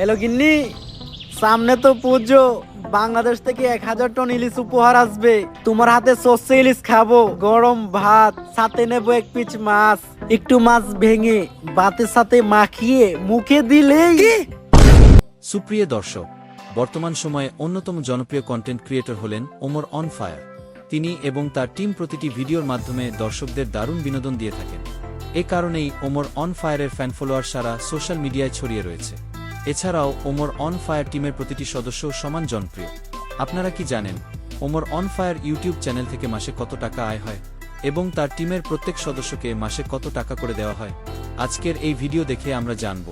Hello গিন্নি সামনে তো পুজো বাংলাদেশ থেকে এক হাজার টন ইলিশ উপহার আসবে। তোমার হাতে সর্ষে ইলিশ খাব গরম ভাত সাথে নেব এক পিচ মাছ একটু মাছ ভেঙে ভাতের সাথে মাখিয়ে মুখে দিলেই সুপ্রিয় দর্শক বর্তমান সময়ে অন্যতম জনপ্রিয় কন্টেন্ট ক্রিয়েটর হলেন ওমর অন ফায়ার। তিনি এবং তার টিম প্রতিটি ভিডিওর মাধ্যমে দর্শকদের দারুণ বিনোদন দিয়ে থাকেন। এ কারণেই ওমর অন ফায়ারের ফ্যান ফলোয়ার সারা সোশ্যাল মিডিয়ায় ছড়িয়ে রয়েছে। এছাড়াও ওমর অন ফায়ার টিমের প্রতিটি সদস্য সমান জনপ্রিয়। আপনারা কি জানেন, Omar on fire YouTube channel থেকে মাসে কত টাকা আয় হয় এবং তার টিমের প্রত্যেক সদস্যকে মাসে কত টাকা করে দেওয়া হয়? আজকের এই ভিডিও দেখে আমরা জানব,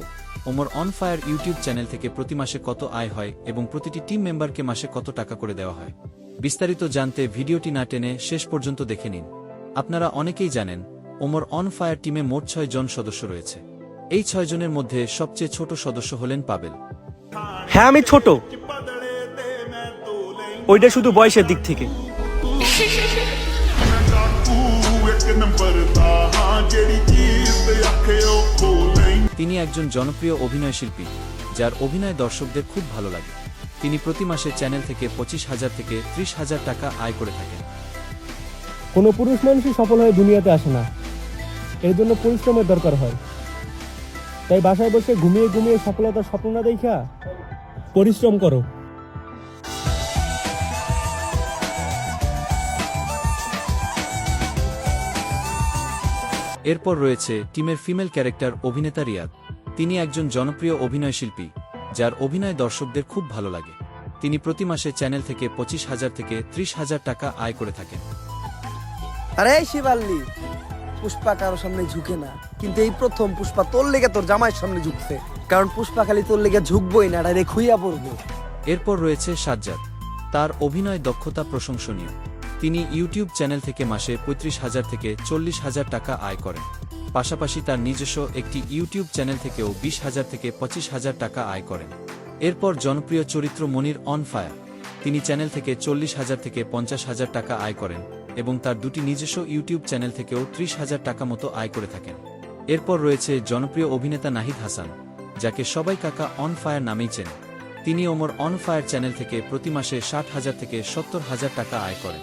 Omar on fire YouTube channel থেকে প্রতি মাসে কত আয় হয় এবং প্রতিটি টিম মেম্বারকে মাসে কত টাকা করে দেওয়া হয়। বিস্তারিত জানতে ভিডিওটি না টেনে শেষ পর্যন্ত দেখে নিন। আপনারা অনেকেই জানেন, ওমর অন ফায়ার টিমে মোট ছয় জন সদস্য রয়েছে। এই ছয়জনের মধ্যে সবচেয়ে ছোট সদস্য হলেন পাবেল। হ্যাঁ আমি ছোট। ওইটা শুধু বয়সের দিক থেকে। তিনি একজন জনপ্রিয় অভিনয়শিল্পী যার অভিনয় দর্শকদের খুব ভালো লাগে। তিনি প্রতি মাসে চ্যানেল থেকে পঁচিশ হাজার থেকে ত্রিশ হাজার টাকা আয় করে থাকেন। কোনো পুরুষ মানুষই সফল হয়ে দুনিয়াতে আসে না। এর জন্য পরিশ্রমের দরকার হয়। তাই বাসায় বসে ঘুমিয়ে ঘুমিয়ে সফলতার স্বপ্ন না দেখা পরিশ্রম করো। এরপর রয়েছে টিমের ফিমেল ক্যারেক্টার অভিনেতা রিয়াদ। তিনি একজন জনপ্রিয় অভিনয় শিল্পী যার অভিনয় দর্শকদের খুব ভালো লাগে। তিনি প্রতি মাসে চ্যানেল থেকে পঁচিশ হাজার থেকে ত্রিশ হাজার টাকা আয় করে থাকেন। আরে শিবাল্লি পুষ্পা কারও সামনে ঝুঁকে না। কিন্তু এই প্রথম পুষ্পা তোর লেগে তোর জামাইয়ের সামনে ঝুঁকছে। কারণ পুষ্পা খালি তোর লেগে ঝুঁকবই না, ডাইরেক্ট খুইয়া পড়ব। এরপর রয়েছে সাজ্জাদ। তার অভিনয় দক্ষতা প্রশংসনীয়। তিনি ইউটিউব চ্যানেল থেকে মাসে পঁয়ত্রিশ হাজার থেকে চল্লিশ হাজার টাকা আয় করেন। পাশাপাশি তার নিজস্ব একটি ইউটিউব চ্যানেল থেকেও বিশ হাজার থেকে পঁচিশ হাজার টাকা আয় করেন। এরপর জনপ্রিয় চরিত্র মনির অন ফায়ার। তিনি চ্যানেল থেকে চল্লিশ হাজার থেকে পঞ্চাশ হাজার টাকা আয় করেন। এবং তার দুটি নিজস্ব ইউটিউব চ্যানেল থেকেও ত্রিশ হাজার টাকা মতো আয় করে থাকেন। এরপর রয়েছে জনপ্রিয় অভিনেতা নাহিদ হাসান, যাকে সবাই কাকা অন ফায়ার নামেই চেনে। তিনি ওমর অন ফায়ার চ্যানেল থেকে প্রতি মাসে ষাট হাজার থেকে সত্তর হাজার টাকা আয় করেন।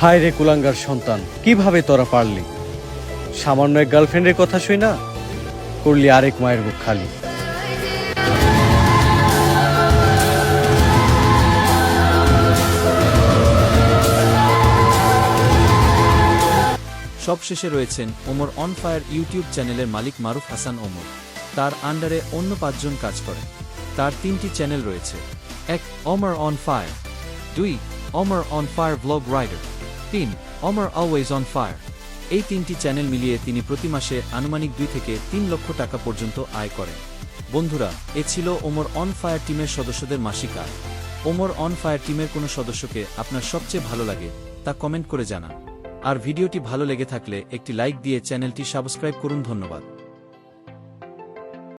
হায় রে কুলাঙ্গার সন্তান, কীভাবে তোরা পারলি? সামান্য এক গার্লফ্রেন্ডের কথা শুই না? করলি আরেক মায়ের মুখ খালি। সবশেষে রয়েছেন ওমর অন ফায়ার ইউটিউব চ্যানেলের মালিক মারুফ হাসান ওমর। তার আন্ডারে অন্য পাঁচজন কাজ করেন। তার তিনটি চ্যানেল রয়েছে। এক অমর অন ফায়ার। দুই Omar on fire blog rider. তিন অমর অলওয়েজ অন ফায়ার। এই তিনটি চ্যানেল মিলিয়ে তিনি প্রতি মাসে আনুমানিক দুই থেকে তিন লক্ষ টাকা পর্যন্ত আয় করেন। বন্ধুরা, এ ছিল ওমর অন ফায়ার টিমের সদস্যদের মাসিক আয়। ওমর অন ফায়ার টিমের কোনো সদস্যকে আপনার সবচেয়ে ভালো লাগে তা কমেন্ট করে জানান। আর ভিডিওটি ভালো লেগে থাকলে একটি লাইক দিয়ে চ্যানেলটি সাবস্ক্রাইব করুন ধন্যবাদ।